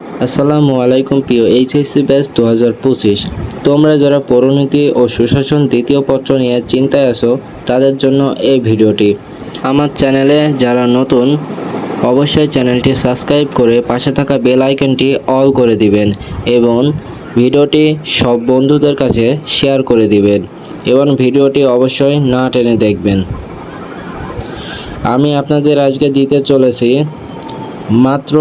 আসসালামু আলাইকুম প্রিয় এইচএসসি ব্যাচ দু হাজার পঁচিশ। তোমরা যারা পৌরনীতি ও সুশাসন দ্বিতীয় পত্র নিয়ে চিন্তায় আছো, তাদের জন্য এই ভিডিওটি। আমার চ্যানেলে যারা নতুন, অবশ্যই চ্যানেলটি সাবস্ক্রাইব করে পাশে থাকা বেল আইকনটি অল করে দিবেন এবং ভিডিওটি সব বন্ধুদের কাছে শেয়ার করে দিবেন এবং ভিডিওটি অবশ্যই না টেনে দেখবেন। আমি আপনাদের আজকে দিতে চলেছি মাত্র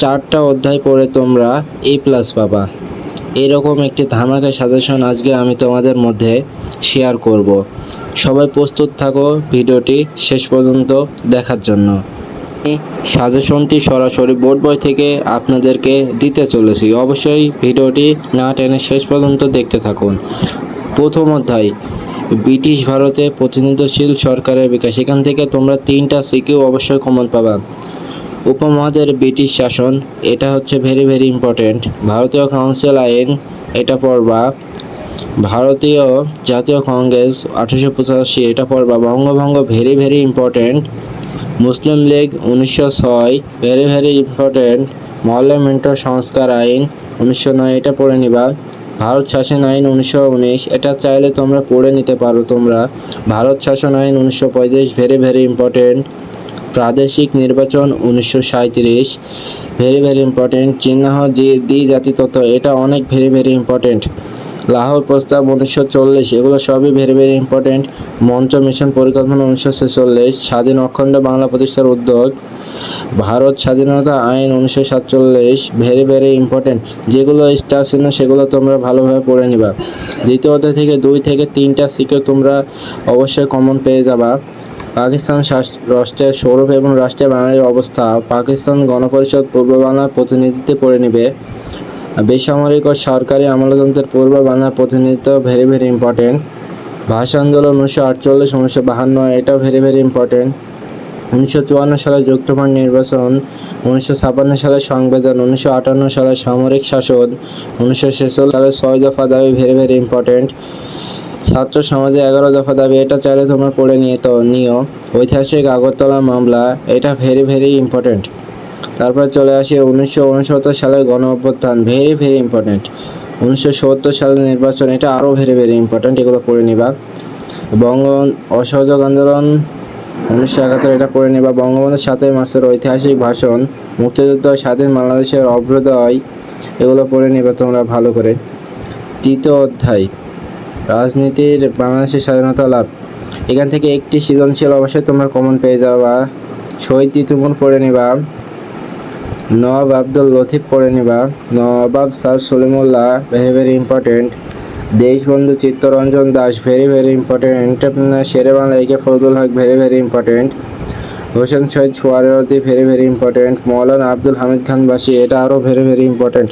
চারটা অধ্যায় পড়ে তোমরা এ প্লাস পাবা। এরকম একটি ধামাকা সাজেশন আজকে আমি তোমাদের মধ্যে শেয়ার করব। সবাই প্রস্তুত থাকো ভিডিওটি শেষ পর্যন্ত দেখার জন্য। সাজেশনটি সরাসরি বোর্ড বই থেকে আপনাদেরকে দিতে চলেছি। অবশ্যই ভিডিওটি না টেনে শেষ পর্যন্ত দেখতে থাকুন। প্রথম অধ্যায়, ব্রিটিশ ভারতে প্রতিনিধিশীল সরকারের বিকাশ। এখান থেকে তোমরা তিনটা সিকিউ অবশ্যই কমন পাবা। উপমহাদের ব্রিটিশ শাসন, এটা হচ্ছে ভেরি ভেরি ইম্পর্টেন্ট ভারতীয় কাউন্সিল আইন, এটা পড়বা। ভারতীয় জাতীয় কংগ্রেস আঠারোশো পঁচাশি, এটা পড়বা। বঙ্গভঙ্গ very very important Muslim League উনিশশো ছয় ভেরি ভেরি ইম্পর্টেন্ট মল্লমেন্ট সংস্কার আইন উনিশশো নয়, এটা পড়ে নিবা। ভারত শাসন আইন উনিশশো উনিশ, এটা চাইলে তোমরা পড়ে নিতে পারো তোমরা। ভারত শাসন আইন উনিশশো পঁয়ত্রিশ ভেরি ভেরি ইম্পর্টেন্ট প্রাদেশিক নির্বাচন উনিশশো সাঁত্রিশ ভেরি ভেরি ইম্পর্টেন্ট চিহ্ন যে দ্বি জাতি তত্ত্ব, এটা অনেক ভেরি ভেরি ইম্পর্টেন্ট লাহোর প্রস্তাব উনিশশো চল্লিশ, এগুলো সবই ভেরি ভেরি ইম্পর্টেন্ট মঞ্চ মিশন পরিকল্পনা উনিশশো ছেচল্লিশ, স্বাধীন অখণ্ড বাংলা প্রতিষ্ঠার উদ্যোগ। ভারত স্বাধীনতা আইন উনিশশো সাতচল্লিশ ভেরি ভেরি ইম্পর্টেন্ট যেগুলো স্টার চিহ্ন, সেগুলো তোমরা ভালোভাবে পড়ে নিবা। দ্বিতীয় থেকে দুই থেকে তিনটা সিকে তোমরা অবশ্যই কমন পেয়ে যাবা। পাকিস্তান রাষ্ট্রের স্বরূপ এবং রাষ্ট্রের বাঙালির অবস্থা। পাকিস্তান গণপরিষদ পূর্ব বাংলার প্রতিনিধিত্বে পড়ে নেবে। বেসামরিক ও সরকারি আমলাতন্ত্রের পূর্ব বাংলার প্রতিনিধিত্ব ভেরি ভেরি ইম্পর্টেন্ট ভাষা আন্দোলন উনিশশো আটচল্লিশ, উনিশশো বাহান্ন, এটাও ভেরি ভেরি ইম্পর্টেন্ট উনিশশো চুয়ান্ন সালে যুক্তফ্রন্ট নির্বাচন, উনিশশো ছাপান্ন সালে সংবিধান, উনিশশো আটান্ন সালে সামরিক শাসন, উনিশশো ছেচল্লিশ সালে ছয় দফা দাবি ভেরি ভেরি ইম্পর্টেন্ট ছাত্র সমাজে এগারো দফা দাবি, এটা চাইলে তোমরা পড়ে নিয়ে তো নিও। ঐতিহাসিক আগরতলা মামলা, এটা ভেরি ভেরি ইম্পর্টেন্ট তারপর চলে আসি উনিশশো উনসত্তর সালের গণ অভ্যুত্থান ভেরি ভেরি ইম্পর্টেন্ট উনিশশো সত্তর সালের নির্বাচন, এটা আরও ভেরি ভেরি ইম্পর্টেন্ট এগুলো পড়ে নিবা। বঙ্গ অসহযোগ আন্দোলন, উনিশশো একাত্তর, এটা পড়ে নিবা। বঙ্গবন্ধুর সাতই মার্চের ঐতিহাসিক ভাষণ, মুক্তিযুদ্ধ, স্বাধীন বাংলাদেশের অভ্যুদয়, এগুলো পড়ে নিবা তোমরা ভালো করে। তৃতীয় অধ্যায় রাজনীতির বাংলাদেশের স্বাধীনতা লাভ। এখান থেকে একটি সৃজনশীল অবশ্যই তোমরা কমন পেয়ে যাবা। শহীদ তিতুমুর পড়ে নিবা। নবাব আব্দুল লতিফ পড়ে নিবা। Nawab sir Salimullah very very important Deshbandhu Chittaranjan Das very very important Sher-e Bangla A K Fazlul Huq very very important Hussain Shaheed Suhrawardy very very important Maulana Abdul Hamid Khan বাসি, এটা আরও very very important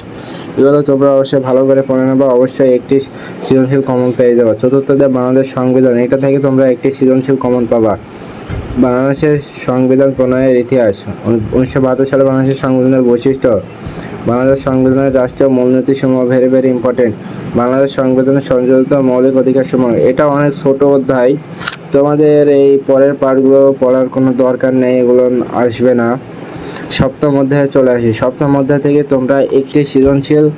এগুলো তোমরা অবশ্যই ভালো করে পড়ে নেবা, অবশ্যই একটি সৃজনশীল কমন পেয়ে যাবে। চতুর্থ দেব, বাংলাদেশ সংবিধান। এটা থেকে তোমরা একটি সৃজনশীল কমন পাবা। বাংলাদেশের সংবিধান প্রণয়নের ইতিহাস। উনিশশো বাহাত্তর সালে বাংলাদেশের সংবিধানের বৈশিষ্ট্য। বাংলাদেশ সংবিধানের রাষ্ট্রীয় মূলনীতি সমূহ ভেরি ভেরি ইম্পর্টেন্ট বাংলাদেশ সংবিধানের সংযোজিত মৌলিক অধিকার সমূহ এটা অনেক ছোট অধ্যায়। তোমাদের এই পরের পার্টগুলো পড়ার কোনো দরকার নেই, এগুলো আসবে না। সপ্তম অধ্যায়ে চলে আসি। সপ্তম অধ্যায় থেকে তোমরা একটি সৃজনশীল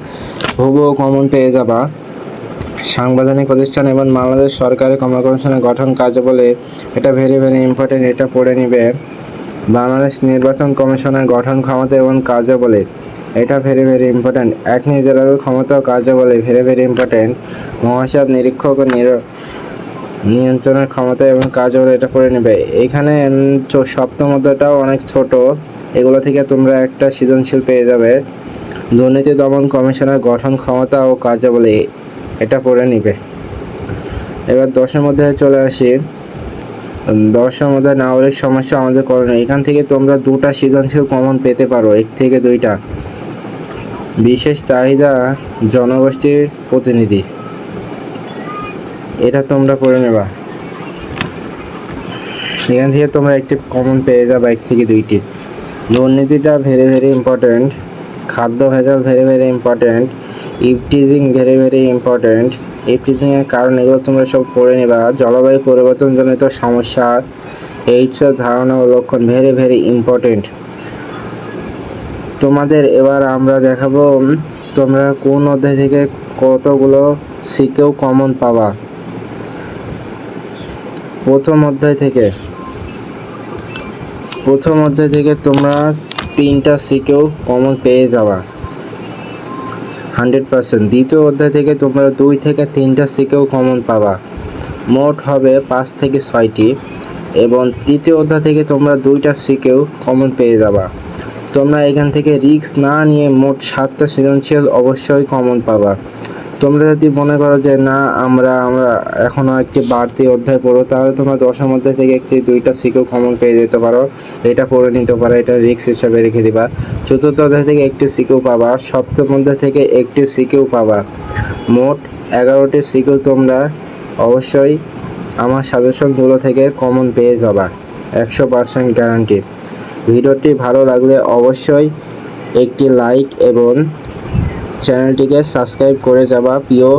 হুবহু কমন পেয়ে যাবা। সাংবিধানিক প্রতিষ্ঠান এবং বাংলাদেশ সরকারি কর্ম কমিশনের গঠন কার্যবলে, এটা ভেরি ভেরি ইম্পর্টেন্ট এটা পড়ে নিবে। বাংলাদেশ নির্বাচন কমিশনের গঠন ক্ষমতা এবং কার্যাবলী, এটা ভেরি ভেরি ইম্পর্টেন্ট এক জেলার ক্ষমতা ও কার্যাবলী ভেরি ভেরি ইম্পর্টেন্ট মহাসাব নিরীক্ষক ও নির- নিয়ন্ত্রণের ক্ষমতা এবং কার্যাবলী এটা করে নেবে। এখানে সপ্তম অধ্যায়টাও অনেক ছোট। এগুলো থেকে তোমরা একটা সৃজনশীল পেয়ে যাবে। দুর্নীতি দমন কমিশনের গঠন ক্ষমতা ও কার্যাবলী এটা পড়ে নিবে। এবার দশের মধ্যে চলে আসি। দশের মধ্যে নাগরিক সমস্যা আমাদের করণীয়। এখান থেকে তোমরা দুটা সৃজনশীল কমন পেতে পারো, এক থেকে দুইটা। বিশেষ চাহিদা জনগোষ্ঠীর প্রতিনিধি। এটা তোমরা পড়ে নেবা। এখান থেকে তোমরা একটি কমন পেয়ে যাবে এক থেকে দুইটি। দুর্নীতিটা ভেরি ভেরি ইম্পর্টেন্ট খাদ্য ভেজাল very very important eve teasing very very important ইফটিজিংয়ের কারণ এগুলো তোমরা সব পড়ে নেবা। জলবায়ু পরিবর্তনজনিত সমস্যা এইডসের ধারণা ও লক্ষণ ভেরি ভেরি ইম্পর্টেন্ট তোমাদের এবার আমরা দেখাবো, তোমরা কোন অধ্যায় থেকে কতগুলো শিখেও কমন পাবা। প্রথম অধ্যায় থেকে। প্রথম অধ্যায় থেকে তোমরা তিনটা সিকেও কমন পেয়ে যাওয়া হান্ড্রেড পার্সেন্ট। দ্বিতীয় অধ্যায় থেকে তোমরা দুই থেকে তিনটা সিকেও কমন পাবা। মোট হবে পাঁচ থেকে ছয়টি এবং তৃতীয় অধ্যায় থেকে তোমরা দুইটা সিকেও কমন পেয়ে যাবা। তোমরা এখান থেকে রিস্ক না নিয়ে মোট সাতটা সৃজনশীল অবশ্যই কমন পাবা। তোমরা যদি মনে করো যে না, আমরা আমরা এখনও একটি বাড়তি অধ্যায় পড়ো, তাহলে তোমরা দশম অধ্যায় থেকে একটি, দুইটা শিখেও কমন পেয়ে যেতে পারো। এটা পড়ে নিতে পারো, এটা রিক্স হিসাবে রেখে দিবা। চতুর্থ অধ্যায় থেকে একটি শিখেও পাবা, সপ্তম অধ্যায় থেকে একটি শিখেও পাবা। মোট এগারোটি শিখেও তোমরা অবশ্যই আমার সাজেশনগুলো থেকে কমন পেয়ে যাবা। একশো পার্সেন্ট গ্যারান্টি ভিডিওটি ভালো লাগলে অবশ্যই একটি লাইক এবং চ্যানেলটিকে সাবস্ক্রাইব করে যাবা প্রিয়